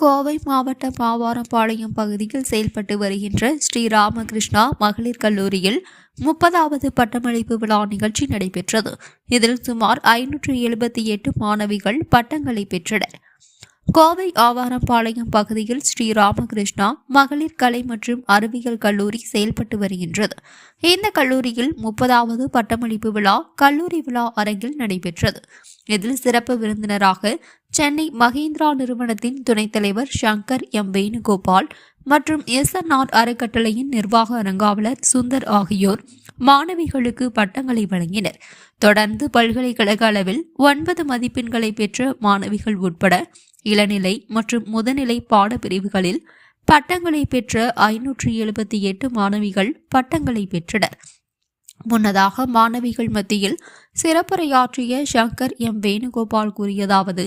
கோவை மாவட்டம் மாவாரம்பாளையம் பகுதியில் செயல்பட்டு வருகின்ற ஸ்ரீ ராமகிருஷ்ணா மகளிர் கல்லூரியில் முப்பதாவது பட்டமளிப்பு விழா நிகழ்ச்சி நடைபெற்றது. இதில் சுமார் ஐநூற்று எழுபத்தி எட்டு மாணவிகள் பட்டங்களை பெற்றனர். கோவை ஆவாரம்பாளையம் பகுதியில் ஸ்ரீ ராமகிருஷ்ணா மகளிர் கலை மற்றும் அறிவியல் கல்லூரி செயல்பட்டு வருகின்றது. இந்த கல்லூரியில் முப்பதாவது பட்டமளிப்பு விழா கல்லூரி விழா அரங்கில் நடைபெற்றது. இதில் சிறப்பு விருந்தினராக சென்னை மகேந்திரா நிறுவனத்தின் துணைத் தலைவர் சங்கர் எம். வேணுகோபால் மற்றும் எஸ்என்ஆர் அறக்கட்டளையின் நிர்வாக அரங்காவலர் சுந்தர் ஆகியோர் மாணவிகளுக்கு பட்டங்களை வழங்கினர். தொடர்ந்து பல்கலைக்கழக அளவில் ஒன்பது மதிப்பெண்களை பெற்ற மாணவிகள் உட்பட இளநிலை மற்றும் முதுநிலை பாடப்பிரிவுகளில் பட்டங்களை பெற்ற ஐநூற்றி எழுபத்தி எட்டு மாணவிகள் பட்டங்களை பெற்றனர். முன்னதாக மாணவிகள் மத்தியில் சிறப்புரையாற்றிய சங்கர் எம் வேணுகோபால் கூறியதாவது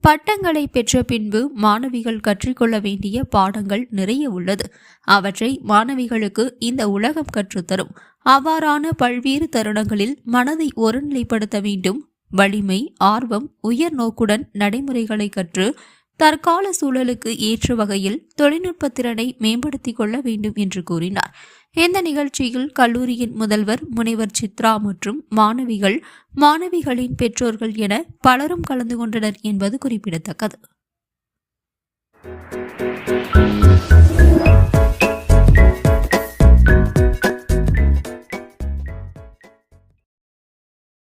பட்டங்களை பெற்ற பின்பு மாணவிகள் கற்றுக்கொள்ள வேண்டிய பாடங்கள் நிறைய உள்ளது. அவற்றை மாணவிகளுக்கு இந்த உலகம் கற்றுத்தரும். அவ்வாறான பல்வேறு தருணங்களில் மனதை ஒருநிலைப்படுத்த வேண்டும். வலிமை ஆர்வம் உயர் நோக்குடன் நடைமுறைகளை கற்று தற்கால சூழலுக்கு ஏற்ற வகையில் தொழில்நுட்ப திறனை மேம்படுத்திக் கொள்ள வேண்டும் என்று கூறினார். இந்த நிகழ்ச்சியில் கல்லூரியின் முதல்வர் முனைவர் சித்ரா மற்றும் மாணவிகள் மாணவிகளின் பெற்றோர்கள் என பலரும் கலந்து கொண்டனர் என்பது குறிப்பிடத்தக்கது.